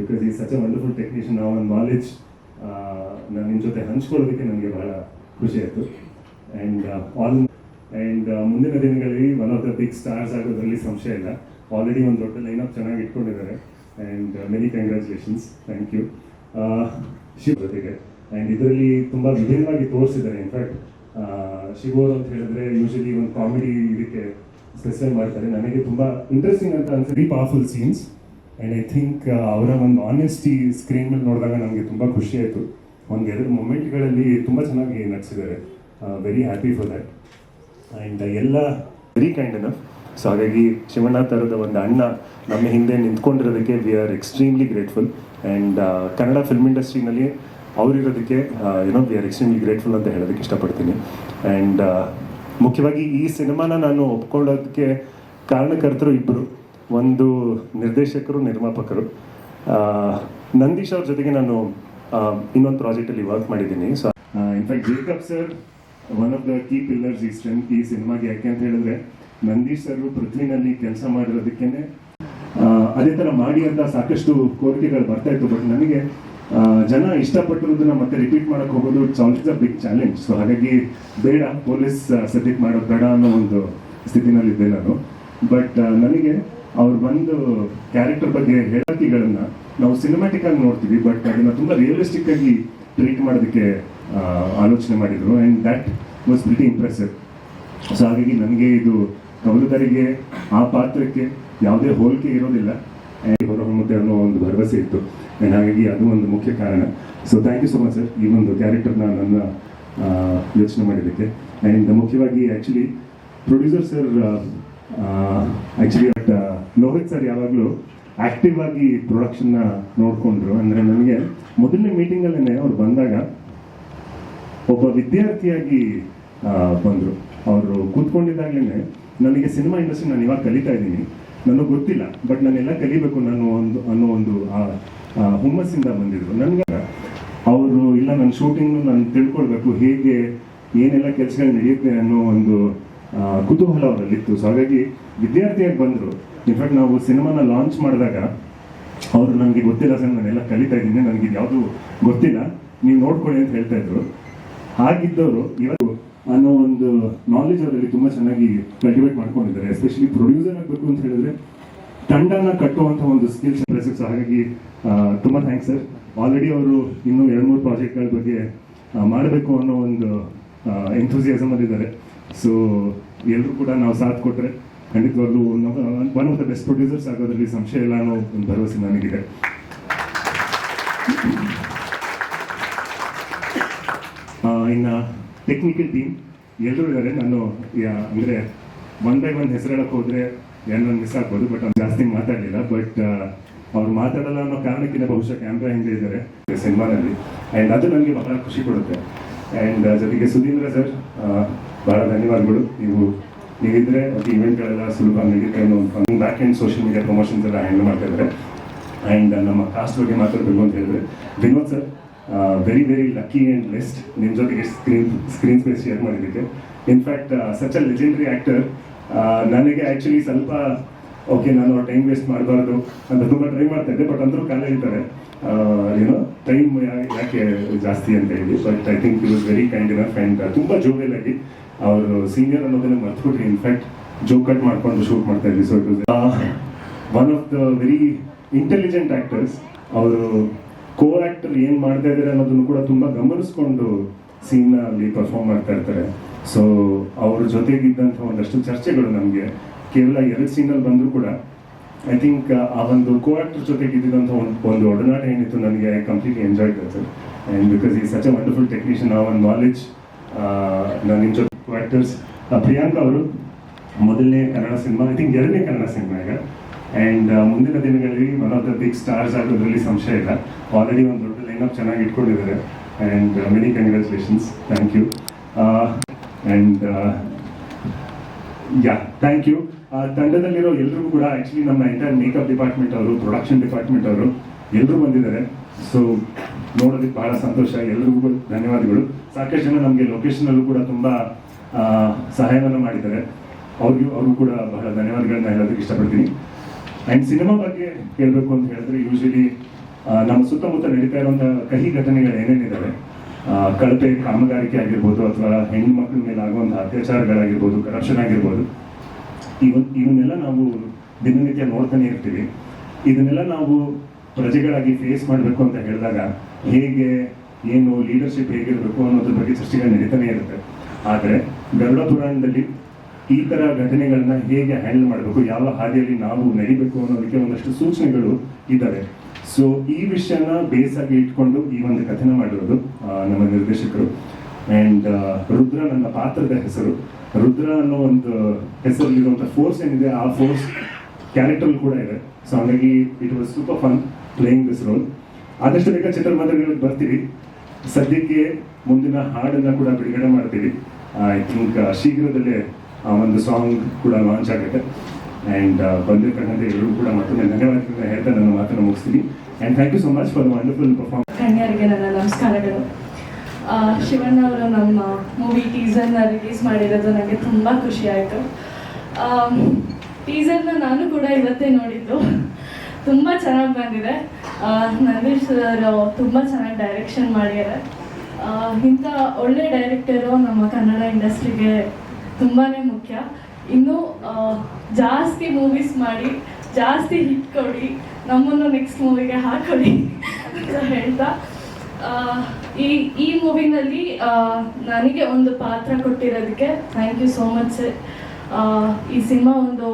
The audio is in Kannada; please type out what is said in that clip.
ಬಿಕಾಸ್ ಈ ಸಚ್ ಅ ವಂಡರ್ಫುಲ್ ಟೆಕ್ನಿಷಿಯನ್ ಆ ಒಂದು ನಾಲೆಜ್ ನಾನು ನಿಮ್ಮ ಜೊತೆ ಹಂಚ್ಕೊಳ್ಳೋದಕ್ಕೆ ನನಗೆ ಬಹಳ ಖುಷಿ ಆಯಿತು. ಆ್ಯಂಡ್ ಆಲ್ ಆ್ಯಂಡ್ ಮುಂದಿನ ದಿನಗಳಲ್ಲಿ one of the big stars ಆಗೋದ್ರಲ್ಲಿ ಸಂಶಯ ಇಲ್ಲ. ಆಲ್ರೆಡಿ ಒಂದು ದೊಡ್ಡ ಲೈನಪ್ ಚೆನ್ನಾಗಿ ಇಟ್ಕೊಂಡಿದ್ದಾರೆ. And many congratulations thank you Shiv ಜೊತೆಗೆ. ಆ್ಯಂಡ್ ಇದರಲ್ಲಿ ತುಂಬ ವಿಭಿನ್ನವಾಗಿ ತೋರಿಸಿದ್ದಾರೆ. ಇನ್ಫ್ಯಾಕ್ಟ್ ಶಿವೋರ್ ಅವರು ಅಂತ ಹೇಳಿದ್ರೆ ಯೂಶಲಿ ಒಂದು ಕಾಮಿಡಿ ಇದಕ್ಕೆ ಸ್ಪೆಷಲ್ ಮಾಡ್ತಾರೆ. ನನಗೆ ತುಂಬ ಇಂಟ್ರೆಸ್ಟಿಂಗ್ ಅಂತ ಅನ್ಸುತ್ತೆ. Powerful scenes and I think ಅವರ ಒಂದು ಆನೆಸ್ಟಿ ಸ್ಕ್ರೀನ್ ಮೇಲೆ ನೋಡಿದಾಗ ನನಗೆ ತುಂಬ ಖುಷಿ ಆಯಿತು. ಒಂದು ಎರಡು ಮೊಮೆಂಟ್ಗಳಲ್ಲಿ ತುಂಬ ಚೆನ್ನಾಗಿ ನಟಿಸಿದ್ದಾರೆ very happy for that and ಎಲ್ಲ ವೆರಿ ಕೈಂಡ್ ಅನಫ್ ಸೊ ಹಾಗಾಗಿ ಶಿವಣ್ಣ ಥರದ ಒಂದು ಅಣ್ಣ ನಮ್ಮ ಹಿಂದೆ ನಿಂತ್ಕೊಂಡಿರೋದಕ್ಕೆ we are extremely grateful and Kannada film ಇಂಡಸ್ಟ್ರಿನಲ್ಲಿ ಅವರಿರೋದಕ್ಕೆ ಏನೋ ವಿ ಆರ್ ಎಕ್ಸ್ಟ್ರೀಮ್ಲಿ ಗ್ರೇಟ್ಫುಲ್ ಅಂತ ಹೇಳೋದಕ್ಕೆ ಇಷ್ಟಪಡ್ತೀನಿ. ಆ್ಯಂಡ್ ಮುಖ್ಯವಾಗಿ ಈ ಸಿನಿಮಾನ ನಾನು ಒಪ್ಕೊಳ್ಳೋದಕ್ಕೆ ಕಾರಣಕರ್ತರು ಇಬ್ಬರು ಒಂದು ನಿರ್ದೇಶಕರು, ನಿರ್ಮಾಪಕರು. ನಂದೀಶ್ ಅವ್ರ ಜೊತೆಗೆ ನಾನು ಇನ್ನೊಂದು ಪ್ರಾಜೆಕ್ಟಲ್ಲಿ ವರ್ಕ್ ಮಾಡಿದ್ದೀನಿ. So in fact Jacob sir one of the key pillars ಈ ಸ್ಟ್ರೆಂತ್ ಈ ಸಿನಿಮಾಗೆ ಯಾಕೆ ಅಂತ ಹೇಳಿದ್ರೆ, ನಂದೀಶ್ ಸರ್ ಪೃಥ್ವಿನಲ್ಲಿ ಕೆಲಸ ಮಾಡಿರೋದಕ್ಕೇನೆ ಅದೇ ಥರ ಮಾಡಿ ಅಂತ ಸಾಕಷ್ಟು ಕೋರಿಕೆಗಳು ಬರ್ತಾ ಇತ್ತು. ಬಟ್ ನನಗೆ ಜನ ಇಷ್ಟಪಟ್ಟಿರೋದನ್ನ ಮತ್ತೆ ರಿಪೀಟ್ ಮಾಡಕ್ ಹೋಗೋದು it's is a big challenge so ಹಾಗಾಗಿ ಬೇಡ ಪೊಲೀಸ್ ಸದ್ಯಕ್ಕೆ ಮಾಡೋದು ಬೇಡ ಅನ್ನೋ ಒಂದು ಸ್ಥಿತಿನಲ್ಲಿದ್ದೆ ನಾನು. ಬಟ್ ನನಗೆ ಅವ್ರು ಬಂದು ಕ್ಯಾರೆಕ್ಟರ್ ಬಗ್ಗೆ ಹೇಳತಿಗಳನ್ನ ನಾವು ಸಿನಿಮ್ಯಾಟಿಕ್ ಆಗಿ ನೋಡ್ತೀವಿ ಬಟ್ ಅದನ್ನ ತುಂಬಾ ರಿಯಲಿಸ್ಟಿಕ್ ಆಗಿ ಟ್ರೀಟ್ ಮಾಡೋದಕ್ಕೆ ಆಲೋಚನೆ ಮಾಡಿದ್ರು. And that was pretty impressive so ಹಾಗಾಗಿ ನನಗೆ ಇದು ಕವಲುದಾರಿಗೆ, ಆ ಪಾತ್ರಕ್ಕೆ ಯಾವುದೇ ಹೋಲಿಕೆ ಇರೋದಿಲ್ಲ. ಹೊರಹೊಮ್ಮುತ್ತೆ ಅನ್ನೋ ಒಂದು ಭರವಸೆ ಇತ್ತು. ಆ್ಯಂಡ್ ಹಾಗಾಗಿ ಅದು ಒಂದು ಮುಖ್ಯ ಕಾರಣ. So thank you so much sir ಈ ಒಂದು ಕ್ಯಾರೆಕ್ಟರ್ನ ನನ್ನ ಯೋಚನೆ ಮಾಡಿದ್ದಕ್ಕೆ. ಆ್ಯಂಡ್ ಮುಖ್ಯವಾಗಿ actually producer sir actually but Lohith sir ಯಾವಾಗಲೂ ಆಕ್ಟಿವ್ ಆಗಿ ಪ್ರೊಡಕ್ಷನ್ನ ನೋಡಿಕೊಂಡ್ರು. ಅಂದರೆ ನನಗೆ ಮೊದಲನೇ ಮೀಟಿಂಗಲ್ಲೇ ಅವ್ರು ಬಂದಾಗ ಒಬ್ಬ ವಿದ್ಯಾರ್ಥಿಯಾಗಿ ಬಂದರು. ಅವರು ಕೂತ್ಕೊಂಡಿದ್ದಾಗಲೇ ನನಗೆ ಸಿನಿಮಾ ಇಂಡಸ್ಟ್ರಿ ನಾನು ಇವಾಗ ಕಲಿತಾ ಇದ್ದೀನಿ. ನನಗೆ ಗೊತ್ತಿಲ್ಲ ಬಟ್ ನಾನೆಲ್ಲ ಕಲಿಬೇಕು ನಾನು ಒಂದು, ಅನ್ನೋ ಒಂದು ಹುಮ್ಮಸ್ಸಿಂದ ಬಂದಿದ್ರು. ನನಗೆ ಅವರು ಇಲ್ಲ ನನ್ನ ಶೂಟಿಂಗ್ ನಾನು ತಿಳ್ಕೊಳ್ಬೇಕು, ಹೇಗೆ ಏನೆಲ್ಲ ಕೆಲಸಗಳು ನಡೆಯುತ್ತೆ ಅನ್ನೋ ಒಂದು ಕುತೂಹಲ ಅವರಲ್ಲಿತ್ತು ಸೊ ಹಾಗಾಗಿ ವಿದ್ಯಾರ್ಥಿಯಾಗಿ ಬಂದರು. ಇನ್ಫ್ಯಾಕ್ಟ್ ನಾವು ಸಿನಿಮಾನ ಲಾಂಚ್ ಮಾಡಿದಾಗ ಅವರು ನನಗೆ ಗೊತ್ತಿಲ್ಲ ಸರ್, ನಾನೆಲ್ಲ ಕಲಿತಾ ಇದ್ದೀನಿ, ನನಗೆ ಯಾವುದು ಗೊತ್ತಿಲ್ಲ. ನೀವು ನೋಡ್ಕೊಳ್ಳಿ ಅಂತ ಹೇಳ್ತಾ ಇದ್ರು. ಹಾಗಿದ್ದವರು ಇವತ್ತು ಅನ್ನೋ ಒಂದು ನಾಲೆಜ್ ಅವರಲ್ಲಿ ತುಂಬ ಚೆನ್ನಾಗಿ ಕಲ್ಟಿವೇಟ್ ಮಾಡ್ಕೊಂಡಿದ್ದಾರೆ. ಎಸ್ಪೆಷಲಿ ಪ್ರೊಡ್ಯೂಸರ್ ಆಗಬೇಕು ಅಂತ ಹೇಳಿದ್ರೆ ತಂಡನ ಕಟ್ಟುವಂಥ ಒಂದು ಸ್ಕಿಲ್ಸ್ ಪ್ಲೇಸಸ್ ಹಾಗಾಗಿ ತುಂಬ ಥ್ಯಾಂಕ್ಸ್ ಸರ್ ಆಲ್ರೆಡಿ ಅವರು ಇನ್ನೂ ಎರಡು ಮೂರು ಪ್ರಾಜೆಕ್ಟ್ಗಳ ಬಗ್ಗೆ ಮಾಡಬೇಕು ಅನ್ನೋ ಒಂದು ಎಂಥೂಸಿಯಸಮ್ ಅಲ್ಲಿದ್ದಾರೆ. ಸೊ ಎಲ್ಲರೂ ಕೂಡ ನಾವು ಸಾಥ್ ಕೊಟ್ರೆ ಖಂಡಿತವಾಗ್ಲೂ one of the best producers ಆಗೋದ್ರಲ್ಲಿ ಸಂಶಯ ಇಲ್ಲ ಅನ್ನೋ ಒಂದು ಭರವಸೆ ನನಗಿದೆ. ಇನ್ನ ಟೆಕ್ನಿಕಲ್ ಟೀಮ್ ಎಲ್ಲರೂ ಇದ್ದಾರೆ ನಾನು ಅಂದ್ರೆ ಒನ್ ಬೈ ಒನ್ ಹೆಸರು ಹೇಳಕ್ ಹೋದ್ರೆ ಏನೋ ಮಿಸ್ ಆಗ್ಬೋದು ಬಟ್ ಅವ್ನು ಜಾಸ್ತಿ ಮಾತಾಡಲಿಲ್ಲ. ಬಟ್ ಅವ್ರು ಮಾತಾಡಲ್ಲ ಅನ್ನೋ ಕಾರಣಕ್ಕಿಂತ ಬಹುಶಃ ಕ್ಯಾಮ್ರಾ ಹಿಂದೆ ಇದ್ದಾರೆ ಸಿನಿಮಾದಲ್ಲಿ ಆ್ಯಂಡ್ ಅದು ನನಗೆ ಬಹಳ ಖುಷಿ ಕೊಡುತ್ತೆ. ಆ್ಯಂಡ್ ಜೊತೆಗೆ ಸುಧೀಂದ್ರ ಸರ್ ಬಹಳ ಧನ್ಯವಾದಗಳು. ನೀವು ನೀವಿದ್ರೆ ಅದು ಇವೆಂಟ್ಗಳೆಲ್ಲ ಸುಲಭ ನಡೀತಾ ಅನ್ನೋ ಒಂದು back and social media promotions ಎಲ್ಲ ಹ್ಯಾಂಡಲ್ ಮಾಡ್ತಾ ಇದ್ದಾರೆ. ಆ್ಯಂಡ್ ನಮ್ಮ ಕಾಸ್ಟ್ ಬಗ್ಗೆ ಮಾತಾಡಬೇಕು ಅಂತ ಹೇಳಿದ್ರೆ, Vinod sir very very lucky and best ನಿಮ್ಮ ಜೊತೆಗೆ ಸ್ಕ್ರೀನ್ ಸ್ಕ್ರೀನ್ ಸ್ಪೇಸ್ ಶೇರ್ ಮಾಡಿದ್ದಕ್ಕೆ. In fact such a legendary actor ನನಗೆ ಆ್ಯಕ್ಚುಲಿ ಸ್ವಲ್ಪ ಓಕೆ ನಾನು ಟೈಮ್ ವೇಸ್ಟ್ ಮಾಡಬಾರ್ದು ಅಂತ ತುಂಬ ಟ್ರೈ ಮಾಡ್ತಾ ಇದ್ದೆ ಬಟ್ ಅಂದರೂ ಕಾಲೇಜ್ ಹೇಳ್ತಾರೆ ಏನೋ ಟೈಮ್ ಯಾಕೆ ಜಾಸ್ತಿ ಅಂತ ಹೇಳಿ but I think it was very kind enough and ತುಂಬ ಜೋವೆಲ್ ಆಗಿ ಅವರು ಸೀನಿಯರ್ ಅನ್ನೋದನ್ನ ಮರ್ತ್ಬಿಟ್ರಿ. ಇನ್ಫ್ಯಾಕ್ಟ್ ಜೋಕ್ ಕಟ್ ಮಾಡ್ಕೊಂಡು ಶೂಟ್ ಮಾಡ್ತಾ ಇದ್ವಿ. So it one of the very intelligent actors ಅವರು ಕೋ ಆಕ್ಟರ್ ಏನು ಮಾಡ್ತಾ ಇದ್ದಾರೆ ಅನ್ನೋದನ್ನು ಕೂಡ ತುಂಬಾ ಗಮನಿಸ್ಕೊಂಡು ಸೀನ್ ಅಲ್ಲಿ ಪರ್ಫಾರ್ಮ್ ಮಾಡ್ತಾ ಇರ್ತಾರೆ. ಸೊ ಅವ್ರ ಜೊತೆಗಿದ್ದಂಥ ಒಂದಷ್ಟು ಚರ್ಚೆಗಳು ನಮಗೆ. ಕೇವಲ ಎರಡು ಸೀನಲ್ಲಿ ಬಂದರೂ ಕೂಡ ಐ ಥಿಂಕ್ ಆ ಒಂದು ಕೋ ಆಕ್ಟರ್ ಜೊತೆಗೆ ಒಂದು ಒಂದು ಒಡನಾಟ ಏನಿತ್ತು ನನಗೆ I completely enjoy sir and because ಈ ಸಚ್ ಅ ವಂಡರ್ಫುಲ್ ಟೆಕ್ನಿಷಿಯನ್ ಆ ಒಂದು ನಾಲೆಜ್ ನಾನು ನಿಮ್ಮ ಜೊತೆ ಕೋ ಆಕ್ಟರ್ಸ್ ಪ್ರಿಯಾಂಕಾ ಅವರು ಮೊದಲನೇ ಕನ್ನಡ ಸಿನಿಮಾ ಐ ಥಿಂಕ್ ಎರಡನೇ ಕನ್ನಡ ಸಿನಿಮಾ ಈಗ. ಆ್ಯಂಡ್ ಮುಂದಿನ ದಿನಗಳಲ್ಲಿ one of the big stars ಆಗೋದ್ರಲ್ಲಿ ಸಂಶಯ ಇಲ್ಲ. ಆಲ್ರೆಡಿ ಒಂದು ದೊಡ್ಡ ಅಪ್ ಚೆನ್ನಾಗಿ ಇಟ್ಕೊಂಡಿದ್ದಾರೆ. And many congratulations thank you and yeah thank you ತಂಡದಲ್ಲಿರೋ ಎಲ್ರಿಗೂ ಕೂಡ ಆಕ್ಚುಲಿ ನಮ್ಮ ಎಂಟೈರ್ ಮೇಕಪ್ ಡಿಪಾರ್ಟ್ಮೆಂಟ್ ಅವರು ಪ್ರೊಡಕ್ಷನ್ ಡಿಪಾರ್ಟ್ಮೆಂಟ್ ಅವರು ಎಲ್ಲರೂ ಬಂದಿದ್ದಾರೆ. ಸೊ ನೋಡೋದಕ್ಕೆ ಬಹಳ ಸಂತೋಷ. ಎಲ್ರಿಗೂ ಧನ್ಯವಾದಗಳು. ಸಾಕಷ್ಟು ಜನ ನಮಗೆ ಲೊಕೇಶನಲ್ಲೂ ಕೂಡ ತುಂಬ ಸಹಾಯವನ್ನು ಮಾಡಿದ್ದಾರೆ. ಅವ್ರಿಗೂ ಅವ್ರಿಗೂ ಕೂಡ ಬಹಳ ಧನ್ಯವಾದಗಳನ್ನ ಹೇಳೋದಕ್ಕೆ ಇಷ್ಟಪಡ್ತೀನಿ. ಆ್ಯಂಡ್ ಸಿನಿಮಾ ಬಗ್ಗೆ ಹೇಳಬೇಕು ಅಂತ ಹೇಳಿದ್ರೆ ಯೂಶಲಿ ನಮ್ಮ ಸುತ್ತಮುತ್ತ ನಡೀತಾ ಇರುವಂಥ ಕಹಿ ಘಟನೆಗಳು ಏನೇನಿದ್ದಾವೆ ಕಳಪೆ ಕಾಮಗಾರಿಕೆ ಆಗಿರ್ಬೋದು ಅಥವಾ ಹೆಣ್ಣು ಮಕ್ಕಳ ಮೇಲೆ ಆಗುವಂತಹ ಅತ್ಯಾಚಾರಗಳಾಗಿರ್ಬೋದು ಕರಪ್ಷನ್ ಆಗಿರ್ಬೋದು. ಇವನ್ ಇವನ್ನೆಲ್ಲ ನಾವು ದಿನನಿತ್ಯ ನೋಡ್ತಾನೆ ಇರ್ತೀವಿ. ಇದನ್ನೆಲ್ಲ ನಾವು ಪ್ರಜೆಗಳಾಗಿ ಫೇಸ್ ಮಾಡಬೇಕು ಅಂತ ಹೇಳಿದಾಗ ಹೇಗೆ, ಏನು ಲೀಡರ್ಶಿಪ್ ಹೇಗಿರಬೇಕು ಅನ್ನೋದ್ರ ಬಗ್ಗೆ ಚರ್ಚೆಗಳು ನಡೀತಾನೆ ಇರುತ್ತೆ. ಆದರೆ ಗರುಡ ಪುರಾಣದಲ್ಲಿ ಈ ಥರ ಘಟನೆಗಳನ್ನ ಹೇಗೆ ಹ್ಯಾಂಡಲ್ ಮಾಡಬೇಕು, ಯಾವ ಹಾದಿಯಲ್ಲಿ ನಾವು ನಡಿಬೇಕು ಅನ್ನೋದಕ್ಕೆ ಒಂದಷ್ಟು ಸೂಚನೆಗಳು ಇದ್ದಾವೆ. ಸೊ ಈ ವಿಷಯನ ಬೇಸ್ ಆಗಿ ಇಟ್ಕೊಂಡು ಈ ಒಂದು ಕಥನ ಮಾಡಿರೋದು ನಮ್ಮ ನಿರ್ದೇಶಕರು. ಅಂಡ್ ರುದ್ರ ನನ್ನ ಪಾತ್ರದ ಹೆಸರು. ರುದ್ರ ಅನ್ನೋ ಒಂದು ಹೆಸರಲ್ಲಿರುವಂಥ ಫೋರ್ಸ್ ಏನಿದೆ, ಆ ಫೋರ್ಸ್ ಕ್ಯಾರೆಕ್ಟರ್ ಕೂಡ ಇದೆ. ಸೊ ಹಾಗಾಗಿ it was super fun playing this role ಆದಷ್ಟು ಬೇಗ ಚಿತ್ರಮಂದಿರಗಳಿಗೆ ಬರ್ತೀವಿ. ಸದ್ಯಕ್ಕೆ ಮುಂದಿನ ಹಾಡನ್ನ ಕೂಡ ಬಿಡುಗಡೆ ಮಾಡ್ತೀವಿ. ಐ ಥಿಂಕ್ ಶೀಘ್ರದಲ್ಲೇ ಆ ಒಂದು ಸಾಂಗ್ ಕೂಡ ಲಾಂಚ್ ಆಗುತ್ತೆ. ಆ್ಯಂಡ್ ಬಂದಿರ್ತಕ್ಕಂಥ ಎಲ್ಲರೂ ಕೂಡ ಮತ್ತೊಮ್ಮೆ ಧನ್ಯವಾದಗಳನ್ನ ಹೇಳ್ತಾ ನನ್ನ ಮಾತನ್ನು ಮುಗಿಸ್ತೀನಿ. And thank you so much for wonderful performance ನಮಸ್ಕಾರಗಳು. ಶಿವಣ್ಣ ಅವರು ನಮ್ಮ ಮೂವಿ ಟೀಸರ್ನ ರಿಲೀಸ್ ಮಾಡಿರೋದು ನನಗೆ ತುಂಬ ಖುಷಿ ಆಯಿತು. ಟೀಸರ್ನ ನಾನು ಕೂಡ ಇವತ್ತೇ ನೋಡಿದ್ದು. ತುಂಬ ಚೆನ್ನಾಗಿ ಬಂದಿದೆ. ನಂದೀಶ್ ಸರ್ ತುಂಬ ಚೆನ್ನಾಗಿ ಡೈರೆಕ್ಷನ್ ಮಾಡಿದ್ದಾರೆ. ಇಂಥ ಒಳ್ಳೆ ಡೈರೆಕ್ಟರು ನಮ್ಮ ಕನ್ನಡ ಇಂಡಸ್ಟ್ರಿಗೆ ತುಂಬಾ ಮುಖ್ಯ. ಇನ್ನೂ ಜಾಸ್ತಿ ಮೂವೀಸ್ ಮಾಡಿ, ಜಾಸ್ತಿ ಹಿಟ್ ಕೊಡಿ, ನಮ್ಮನ್ನು ನೆಕ್ಸ್ಟ್ ಮೂವಿಗೆ ಹಾಕೊಡಿ ಅಂತ ಹೇಳ್ತಾ ಈ ಈ ಮೂವಿನಲ್ಲಿ ನನಗೆ ಒಂದು ಪಾತ್ರ ಕೊಟ್ಟಿರೋದಕ್ಕೆ thank you so much sir ಈ ಸಿನಿಮಾ ಒಂದು